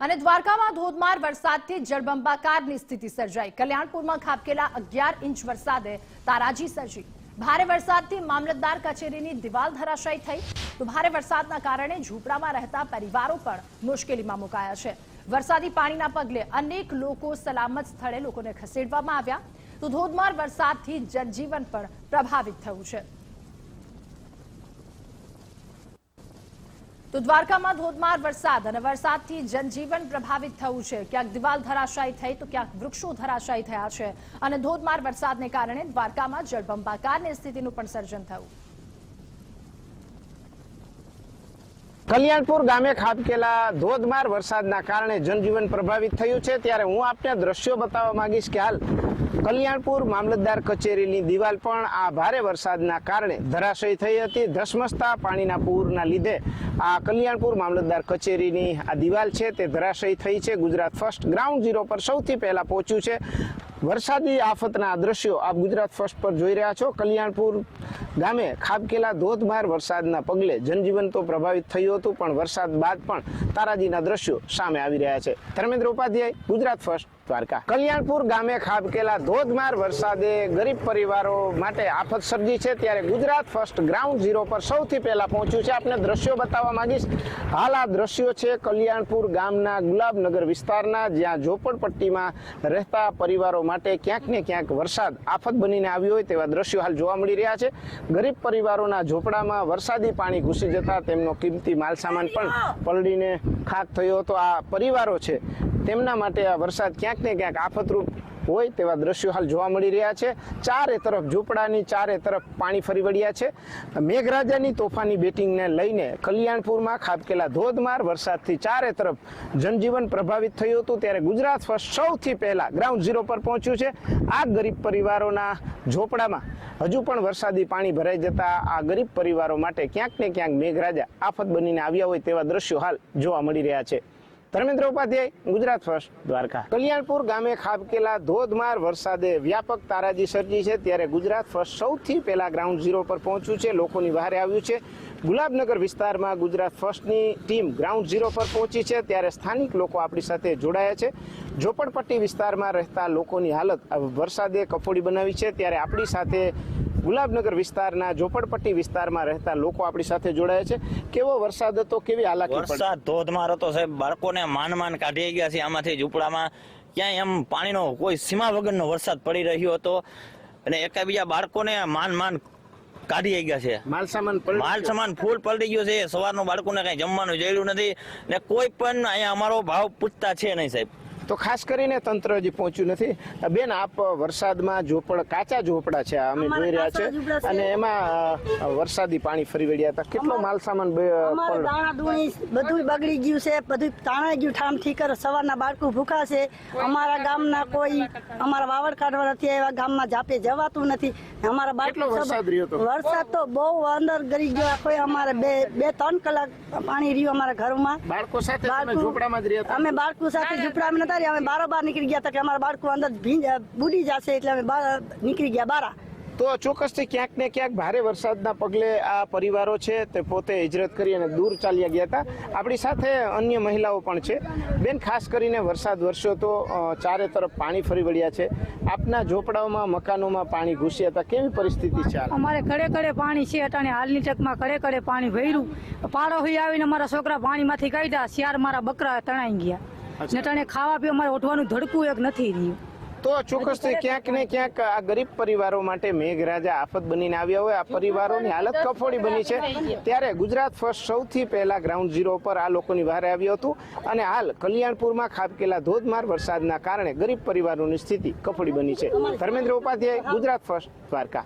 અને દ્વારકામાં ધોધમાર વરસાદથી જળબંબાકારની સ્થિતિ સર્જાઈ. કલ્યાણપુરમાં ખાબકેલા અગિયાર ઇંચ વરસાદે તારાજી સર્જી. ભારે વરસાદથી મામલતદાર કચેરીની દિવાલ ધરાશાયી થઈ. તો ભારે વરસાદના કારણે ઝૂંપડામાં રહેતા પરિવારો પણ મુશ્કેલીમાં મુકાયા છે. વરસાદી પાણીના પગલે અનેક લોકો સલામત સ્થળે લોકોને ખસેડવામાં આવ્યા. તો ધોધમાર વરસાદથી જનજીવન પણ પ્રભાવિત થયું છે. તો દ્વારકામાં ધોધમાર વરસાદ અને વરસાદથી જનજીવન પ્રભાવિત થયું છે. ક્યાંક દિવાલ ધરાશાયી થઈ તો ક્યાંક વૃક્ષો ધરાશાયી થયા છે અને ધોધમાર વરસાદને કારણે દ્વારકામાં જળબંબાકારની સ્થિતિનું પણ સર્જન થયું. કલ્યાણપુર ગામે ખાબકેલા ધોધમાર વરસાદના કારણે જનજીવન પ્રભાવિત થયું છે. ત્યારે હું આપને દ્રશ્યો બતાવવા માંગીશ કે હાલ કલ્યાણપુર મામલતદાર કચેરીની દિવાલ પણ આ ભારે વરસાદના કારણે ધરાશયી થઈ હતી. ધસમસતા પાણીના પૂરના લીધે આ કલ્યાણપુર મામલતદાર કચેરીની આ દિવાલ છે, તે ધરાશયી થઈ છે. ગુજરાત ફર્સ્ટ ગ્રાઉન્ડ ઝીરો પર સૌથી પહેલા પહોંચ્યું છે. વરસાદી આફતના દ્રશ્યો આપ ગુજરાત ફર્સ્ટ પર જોઈ રહ્યા છો. કલ્યાણપુર ગામે ખાબકેલા ધોધમાર વરસાદના પગલે જનજીવન તો પ્રભાવિત થયું હતું, પણ વરસાદ બાદ પણ તારાજીના દ્રશ્યો સામે આવી રહ્યા છે. ધર્મેન્દ્ર ઉપાધ્યાય, ગુજરાત ફર્સ્ટ. દ્વારકા. કલ્યાણપુર ગામે ખાબકેલા ધોધમાર વરસાદે ગરીબ પરિવારો માટે આફત સર્જી છે. ત્યારે ગુજરાત ફર્સ્ટ ગ્રાઉન્ડ ઝીરો પર સૌથી પહેલા પહોંચ્યું છે. આપને દ્રશ્યો બતાવવા માંગીશ. હાલ આ દ્રશ્યો છે કલ્યાણપુર ગામના ગુલાબનગર વિસ્તારના, જ્યાં ઝોપડપટ્ટીમાં રહેતા પરિવારો માટે ક્યાંક ને ક્યાંક વરસાદ આફત બનીને આવ્યો હોય તેવા દ્રશ્યો હાલ જોવા મળી રહ્યા છે. ગરીબ પરિવારોના ઝોપડામાં વરસાદી પાણી ઘૂસી જતા તેમનો કિંમતી માલસામાન પણ પલળીને ખાક થયો હતો. આ પરિવારો છે તેમના માટે આ વરસાદ ક્યાંક ને ક્યાંક આફતરૂપ હોય તેવા દ્રશ્યો હાલ જોવા મળી રહ્યા છે. ચારે તરફ ઝૂંપડાની, ચારે તરફ પાણી ફરી વળ્યા છે. મેઘરાજાની તોફાની બેટિંગને લઈને કલ્યાણપુરમાં ખાબકેલા ધોધમાર વરસાદથી ચારે તરફ જનજીવન પ્રભાવિત થયું હતું. ત્યારે ગુજરાત ફર્સ્ટ સૌથી પહેલા ગ્રાઉન્ડ ઝીરો પર પહોંચ્યું છે. આ ગરીબ પરિવારોના ઝોપડામાં હજુ પણ વરસાદી પાણી ભરાઈ જતા આ ગરીબ પરિવારો માટે ક્યાંક ને ક્યાંક મેઘરાજા આફત બનીને આવ્યા હોય તેવા દ્રશ્યો હાલ જોવા મળી રહ્યા છે. ધર્મેન્દ્ર ઉપાધ્યાય ગુજરાત ફર્સ્ટ. દ્વારકા. કલ્યાણપુર ગામે ખાબકેલા ધોધમાર વરસાદે વ્યાપક તારાજી સર્જી છે. ત્યારે ગુજરાત ફર્સ્ટ સૌથી પહેલા ગ્રાઉન્ડ ઝીરો પર પહોંચ્યું છે. લોકોની વહારે આવ્યું છે. ગુલાબનગર વિસ્તારમાં ગુજરાત ફર્સ્ટની ટીમ ગ્રાઉન્ડ ઝીરો પર પહોંચી છે. ત્યારે સ્થાનિક લોકો આપણી સાથે જોડાયા છે. ઝોપડપટ્ટી વિસ્તારમાં રહેતા લોકોની હાલત વરસાદે કફોડી બનાવી છે. ત્યારે આપણી સાથે ગુલાબનગર વિસ્તારના ઝોપડપટ્ટી વિસ્તારમાં રહેતા લોકો આપણી સાથે જોડાયા છે. કેવો વરસાદ હતો? કેવી હાલાકી વરસાદ ધોધમાર હતો સાહેબ. બાળકોને માન માન કાઢી ગયા છે. આમાંથી ઝૂંપડામાં ક્યાંય એમ પાણીનો કોઈ સીમા વગરનો વરસાદ પડી રહ્યો હતો. અને એકાબીજા બાળકોને માન માન કાઢી ગયા છે. માલ સામાન માલ. સામાન ફૂલ પલટી ગયો છે. સવારનું બાળકોને કઈ જમવાનું જડ્યું નથી. ને કોઈ પણ અહીંયા અમારો ભાવ પૂછતા છે નહીં સાહેબ. તો ખાસ કરીને તંત્ર હજી પહોંચ્યું નથી. બેન આપ વરસાદમાં ઝોપડ કાચા ઝોપડા છે અમે જોઈ રહ્યા છે. અને એમાં વરસાદી પાણી ફરી વળ્યા હતા. કેટલો માલ સામાન બધું બગડી ગયું છે બધું તાણાઈ ગયું. ઠામ ઠીકર સવારના બાળકો ભૂખા છે. અમારા ગામના કોઈ અમારા વાવડ કાઢવા નથી એવા ગામમાં જાપે જવાતું નથી. અમારા બાળકો વરસાદ રહ્યો હતો? વરસાદ તો બહુ અંદર ગરી ગયો. આખો અમારે બે બે ત્રણ કલાક પાણી રહ્યું અમારા ઘરમાં. બાળકો સાથે? અમે બાળકો સાથે ઝૂંપડામાં નતા રહ્યા અમે બાર બાર નીકળી ગયા હતા કે અમારા બાળકો અંદર ભીંજ બુડી જશે એટલે અમે બહાર નીકળી ગયા બારા. તો ચોક્કસથી ક્યાંક ને ક્યાંક ભારે વરસાદના પગલે આ પરિવારો છે તે પોતે હિજરત કરી અને દૂર ચાલ્યા ગયા હતા. આપણી સાથે અન્ય મહિલાઓ પણ છે. બેન ખાસ કરીને વરસાદ વરસ્યો તો ચારે તરફ પાણી ફરી વળ્યા છે. આપના ઝોપડાઓમાં મકાનોમાં પાણી ઘૂસ્યા હતા. કેવી પરિસ્થિતિ છે? અમારે કડે કડે પાણી છે અટાણે. હાલની ટકમાં કડે કડે પાણી ભર્યું. પાડો હોઈ આવીને મારા છોકરા પાણીમાંથી કાઢ્યા. શિયાર મારા બકરા તણાઈ ગયા. ને અટાણે ખાવા પીવા મારે ઓઠવાનું ધડકું એક નથી રહ્યું. તો ચોક્કસથી ક્યાંક ને ક્યાંક આ ગરીબ પરિવારો માટે મેઘરાજા આફત બનીને આવ્યા હોય. આ પરિવારોની હાલત કફોડી બની છે. ત્યારે ગુજરાત ફર્સ્ટ સૌથી પહેલા ગ્રાઉન્ડ ઝીરો પર આ લોકોની વારે આવ્યું હતું. અને હાલ કલ્યાણપુરમાં ખાબકેલા ધોધમાર વરસાદના કારણે ગરીબ પરિવારોની સ્થિતિ કફોડી બની છે. ધર્મેન્દ્ર ઉપાધ્યાય ગુજરાત ફર્સ્ટ દ્વારકા.